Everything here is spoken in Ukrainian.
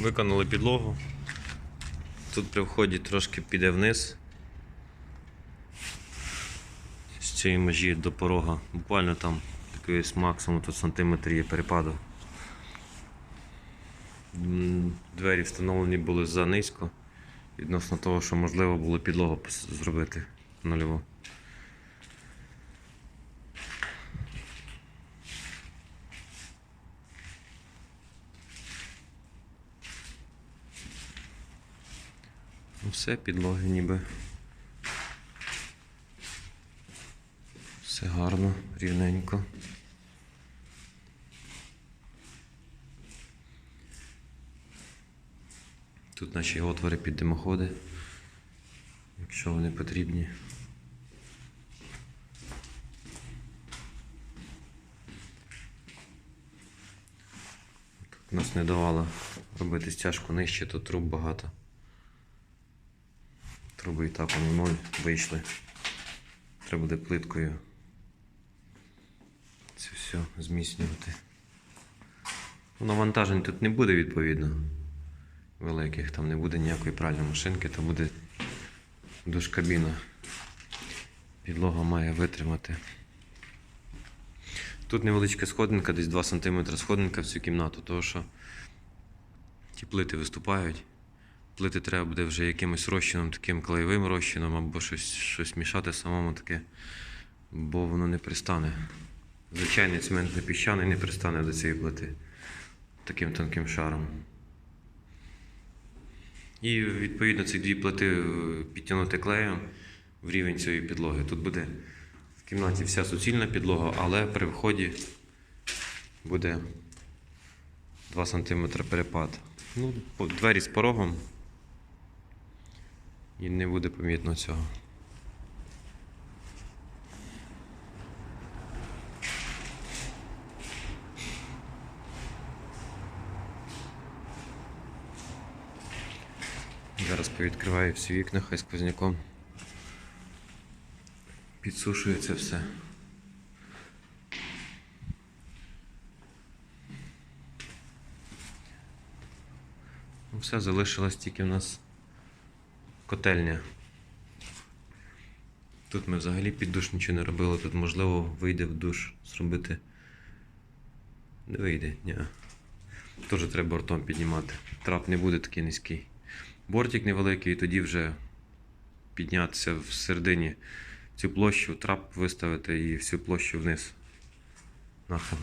Виконали підлогу. Тут при вході трошки піде вниз. З цієї межі до порога. Буквально там якийсь максимум тут сантиметр є перепаду. Двері встановлені були за низько відносно того, що можливо було підлогу зробити нульову. Все, підлоги ніби. Все гарно, рівненько. Тут наші отвори під димоходи, якщо вони потрібні. Тут нас не давало робити стяжку нижче, тут труб багато. Труби вони ноль вийшли. Треба буде плиткою це все зміцнювати. Ну, Навантажень тут не буде відповідно. Великих, там не буде ніякої пральної машинки, то буде душкабіна. Підлога має витримати. Тут невеличка сходинка, десь 2 см сходинка в цю кімнату, тому що ті плити виступають. Плити треба буде вже якимось розчином, таким клеєвим розчином або щось, щось мішати самому таке, бо воно не пристане. Звичайний цементний піщаний не пристане до цієї плити таким тонким шаром. І відповідно ці дві плити е, підтягнути клеєм в рівень цієї підлоги. Тут буде в кімнаті вся суцільна підлога, але при вході буде 2 см перепад. Ну, двері з порогом. І не буде помітно цього. Зараз повідкриваю всі вікна, хай сквозняком. Підсушується все. Ну, Все, залишилось тільки в нас котельня. Тут ми взагалі під душ нічого не робили, тут можливо вийде в душ зробити. Не вийде, ні. Теж треба бортом піднімати. Трап не буде такий низький. Бортик невеликий, і тоді вже піднятися в середині цю площу, трап виставити і всю площу вниз. Нахил.